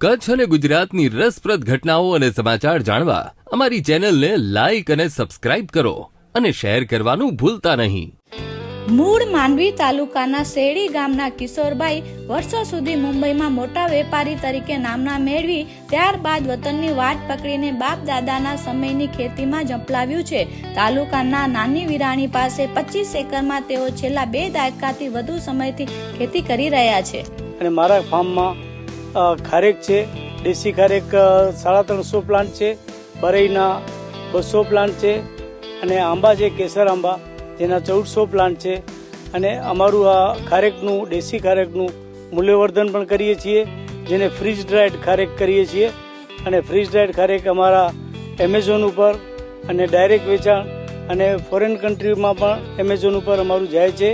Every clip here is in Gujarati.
કચ્છ અને ગુજરાતની રસપ્રદ ઘટનાઓ અને સમાચાર જાણવા અમારી ચેનલને લાઈક અને સબસ્ક્રાઇબ કરો અને શેર કરવાનું ભૂલતા નહીં. મૂળ માંડવી તાલુકાના શેડી ગામના કિશોરભાઈ વર્ષો સુધી મુંબઈમાં મોટા વેપારી તરીકે નામના મેળવી ત્યારબાદ વતનની વાટ પકડીને બાપ દાદાના સમયની ખેતીમાં ઝંપલાવ્યું છે. તાલુકાના નાની વિરાણી પાસે પચીસ એકરમાં તેઓ છેલ્લા બે દાયકાથી વધુ સમયથી ખેતી કરી રહ્યા છે. અને મારા ફાર્મમાં ખારેક છે. દેશી ખારેક સાડા ત્રણસો પ્લાન્ટ છે. બરઈના બસો પ્લાન્ટ છે. અને આંબા છે, કેસર આંબા, જેના ચૌદસો પ્લાન્ટ છે. અને અમારું આ ખારેકનું, દેશી ખારેકનું મૂલ્યવર્ધન પણ કરીએ છીએ, જેને ફ્રીજ ડ્રાઈડ ખારેક કરીએ છીએ. અને ફ્રીજ ડ્રાઈડ ખારેક અમારા એમેઝોન ઉપર અને ડાયરેક્ટ વેચાણ અને ફોરેન કન્ટ્રીમાં પણ એમેઝોન ઉપર અમારું જાય છે.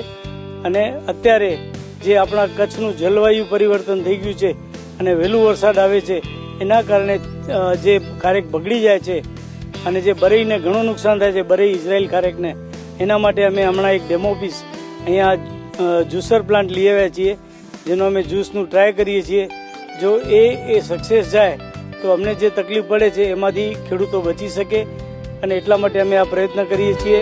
અને અત્યારે જે આપણા કચ્છનું જલવાયુ પરિવર્તન થઈ ગયું છે અને વહેલું વરસાદ આવે છે, એના કારણે જે ખારેક બગડી જાય છે અને જે બરઈને ઘણું નુકસાન થાય છે બરઈ ઇઝરાયલ ખારેકને, એના માટે અમે હમણાં એક ડેમો પીસ અહીંયા જ્યુસર પ્લાન્ટ લઈ આવ્યા છીએ, જેનો અમે જ્યુસનું ટ્રાય કરીએ છીએ. જો એ એ સક્સેસ જાય, તો અમને જે તકલીફ પડે છે, એમાંથી ખેડૂતો બચી શકે અને એટલા માટે અમે આ પ્રયત્ન કરીએ છીએ.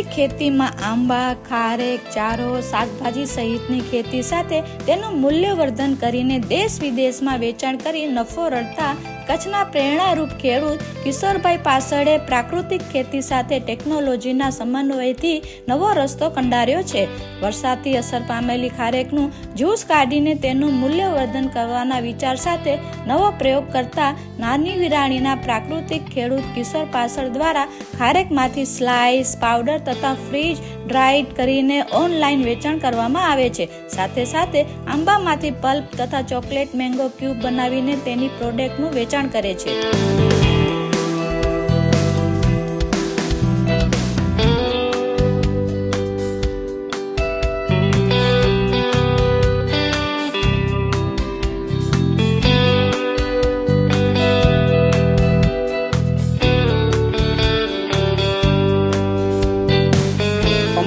પ્રાકૃતિક ખેતીમાં આંબા, ખારેક, ચારો, શાકભાજી સહિતની ખેતી સાથે તેનું મૂલ્યવર્ધન કરીને દેશ વિદેશમાં વેચાણ કરી નફો રળતા કચ્છના પ્રેરણારૂપ ખેડૂત કિશોરભાઈ પાસળે પ્રાકૃતિક ખેતી સાથે ટેકનોલોજીના સમન્વયથી નવો રસ્તો કંડાર્યો છે. વરસાદથી અસર પામેલી ખારેકનું જ્યુસ કાઢીને તેનું મૂલ્યવર્ધન કરવાના વિચાર સાથે નવો પ્રયોગ કરતા નાની વિરાણીના પ્રાકૃતિક ખેડૂત કિશોર પાસળ દ્વારા ખારેકમાંથી સ્લાઇસ પાવડર તથા ફ્રીજ ડ્રાઈડ કરીને ઓનલાઈન વેચાણ કરવામાં આવે છે. સાથે સાથે આંબામાંથી પલ્પ તથા ચોકલેટ મેંગો ક્યુબ બનાવીને તેની પ્રોડક્ટનું વેચાણ કરે છે.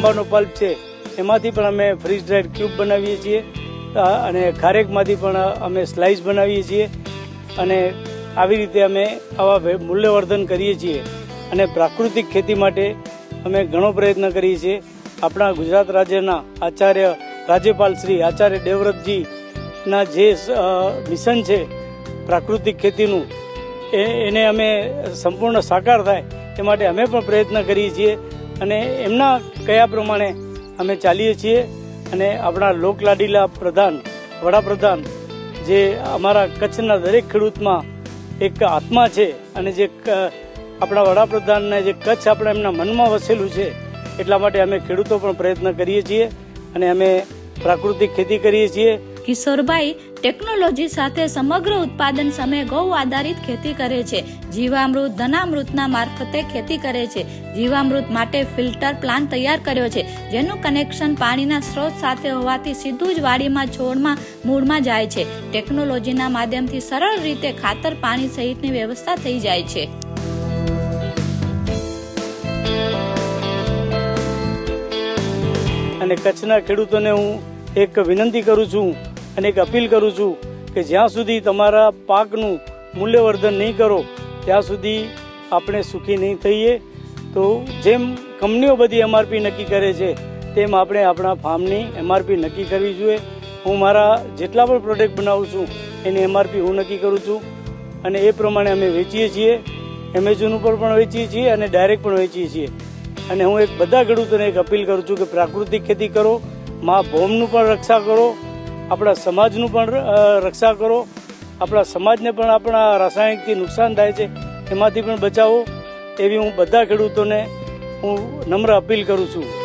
આંબાનો પલ્પ છે, એમાંથી પણ અમે ફ્રીજ ડ્રાઈડ ક્યુબ બનાવીએ છીએ અને ખારેકમાંથી પણ અમે સ્લાઇસ બનાવીએ છીએ, અને આવી રીતે અમે આવા મૂલ્યવર્ધન કરીએ છીએ. અને પ્રાકૃતિક ખેતી માટે અમે ઘણો પ્રયત્ન કરીએ છીએ. આપણા ગુજરાત રાજ્યના આચાર્ય રાજ્યપાલ શ્રી આચાર્ય દેવવ્રતજીના જે મિશન છે પ્રાકૃતિક ખેતીનું એને અમે સંપૂર્ણ સાકાર થાય, એ માટે અમે પણ પ્રયત્ન કરીએ છીએ. અને એમના કયા પ્રમાણે અમે ચાલીએ છીએ અને આપણા લોકલાડીલા પ્રધાન, વડાપ્રધાન, જે અમારા કચ્છના દરેક ખેડૂતમાં એક આત્મા છે અને જે આપણા વડાપ્રધાનને જે કચ્છ આપણા એમના મનમાં વસેલું છે, એટલા માટે અમે ખેડૂતો પણ પ્રયત્ન કરીએ છીએ અને અમે પ્રાકૃતિક ખેતી કરીએ છીએ. કિશોરભાઈ ટેકનોલોજી સાથે સમગ્ર ઉત્પાદન સમયે ગૌ આધારિત ખેતી કરે છે. જીવામૃત, ધનામૃતના મારફતે ખેતી કરે છે. જીવામૃત માટે ફિલ્ટર પ્લાન્ટ તૈયાર કર્યો છે, જેનું કનેક્શન પાણીના સ્ત્રોત સાથે હોવાથી સીધું જ વાડીમાં, છોડમાં, મૂળમાં જાય છે. ટેકનોલોજીના માધ્યમથી સરળ રીતે ખાતર, પાણી સહિતની વ્યવસ્થા થઈ જાય છે. અને કચ્છના ખેડૂતોને હું એક વિનંતી કરું છું અને એક અપીલ કરું છું કે જ્યાં સુધી તમારા પાકનું મૂલ્યવર્ધન નહીં કરો, ત્યાં સુધી આપણે સુખી નહીં થઈએ. તો જેમ કંપનીઓ બધી એમઆરપી નક્કી કરે છે, તેમ આપણે આપણા ફાર્મની એમઆરપી નક્કી કરવી જોઈએ. હું મારા જેટલા પણ પ્રોડક્ટ બનાવું છું, એની એમઆરપી હું નક્કી કરું છું. અને એ પ્રમાણે અમે વેચીએ છીએ. એમેઝોન ઉપર પણ વેચીએ છીએ અને ડાયરેક્ટ પણ વેચીએ છીએ. અને હું એક બધા ખેડૂતોને એક અપીલ કરું છું કે પ્રાકૃતિક ખેતી કરો, મા ભૌમનું પણ રક્ષા કરો. આપણા સમાજનું પણ રક્ષા કરો. આપણા સમાજને પણ આપણા રાસાયણિકથી નુકસાન થાય છે. એમાંથી પણ બચાવો. એવી હું બધા ખેડૂતોને હું નમ્ર અપીલ કરું છું.